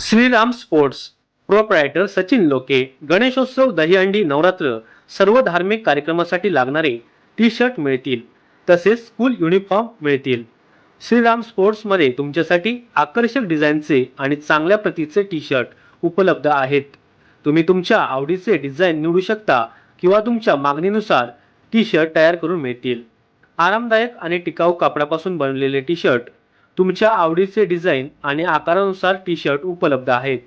Shriram sports proprietor Sachin लोके गणेशोत्सव दहीहंडी नवरात्र सर्व धार्मिक कार्यक्रमासाठी लागणारे टी शर्ट मिळतील. तसेच स्कूल युनिफॉर्म मिळतील. श्रीराम स्पोर्ट्समध्ये तुमच्यासाठी आकर्षक डिझाईनचे आणि चांगल्या प्रतीचे टी शर्ट उपलब्ध आहेत. तुम्ही तुमच्या आवडीचे डिझाईन निवडू शकता किंवा तुमच्या मागणीनुसार टी शर्ट तयार करून मिळतील. आरामदायक आणि टिकाऊ कापडापासून बनवलेले टी शर्ट तुमच्या आवडीचे डिझाईन आणि आकारानुसार टी शर्ट उपलब्ध आहेत.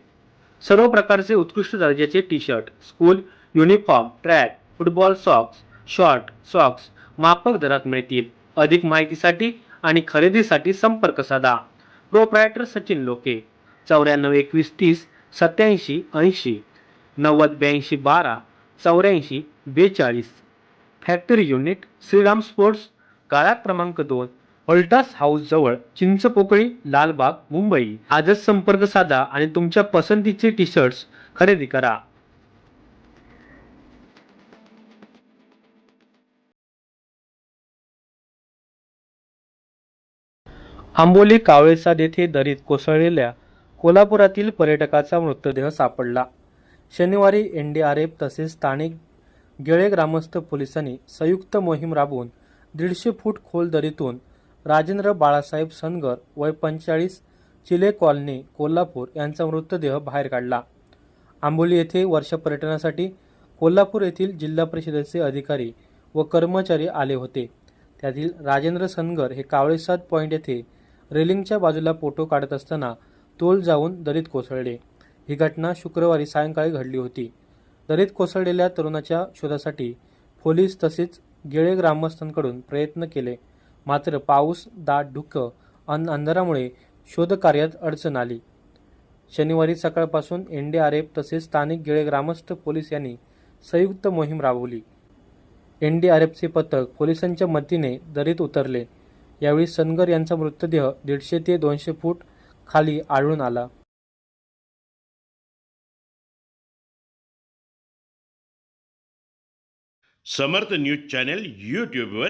सर्व प्रकारचे उत्कृष्ट दर्जाचे T shirt school uniform track football socks short socks माफक दरात मिळतील. अधिक माहितीसाठी आणि खरेदीसाठी संपर्क साधा. प्रोप्रायटर सचिन लोके. चौऱ्याण्णव एकवीस तीस सत्याऐंशी ऐंशी. नव्वद ब्याऐंशी बारा चौऱ्याऐंशी बेचाळीस. फॅक्टरी युनिट श्रीराम स्पोर्ट्स गाळा क्रमांक दोन. अल्टास हाऊस जवळ चिंचपोकळी लालबाग मुंबई. आजच संपर्क साधा आणि तुमच्या पसंतीचे टी शर्ट्स खरेदी करा. आंबोली कावळेसाद येथे दरीत कोसळलेल्या कोल्हापुरातील पर्यटकाचा मृतदेह सापडला. शनिवारी एन डी आर एफ तसेच स्थानिक गेळे ग्रामस्थ पोलिसांनी संयुक्त मोहीम राबवून दीडशे फूट खोल दरीतून राजेंद्र बाळासाहेब सनगर वय पंचेचाळीस चिले कॉलनी कोल्हापूर यांचा मृतदेह बाहेर काढला. आंबोली येथे वर्ष पर्यटनासाठी कोल्हापूर येथील जिल्हा परिषदेचे अधिकारी व कर्मचारी आले होते. त्यातील राजेंद्र सनगर हे कावळेसाद पॉईंट येथे रेलिंगच्या बाजूला फोटो काढत असताना तोल जाऊन दरीत कोसळले. ही घटना शुक्रवारी सायंकाळी घडली होती. दरीत कोसळलेल्या तरुणाच्या शोधासाठी पोलीस तसेच गेळे ग्रामस्थांकडून प्रयत्न केले. मात्र पाऊस दाट धुकं अन अंधारामुळे शोधकार्यात अडचण आली. शनिवारी सकाळपासून एन डी आर एफ तसेच स्थानिक गिळे ग्रामस्थ पोलीस यांनी संयुक्त मोहीम राबवली. एन डी आर एफचे पथक पोलिसांच्या मदतीने दरीत उतरले. यावेळी सनगर यांचा मृतदेह दीडशे ते दोनशे फूट खाली आढळून आला. समर्थ न्यूज चॅनेल यूट्यूबवर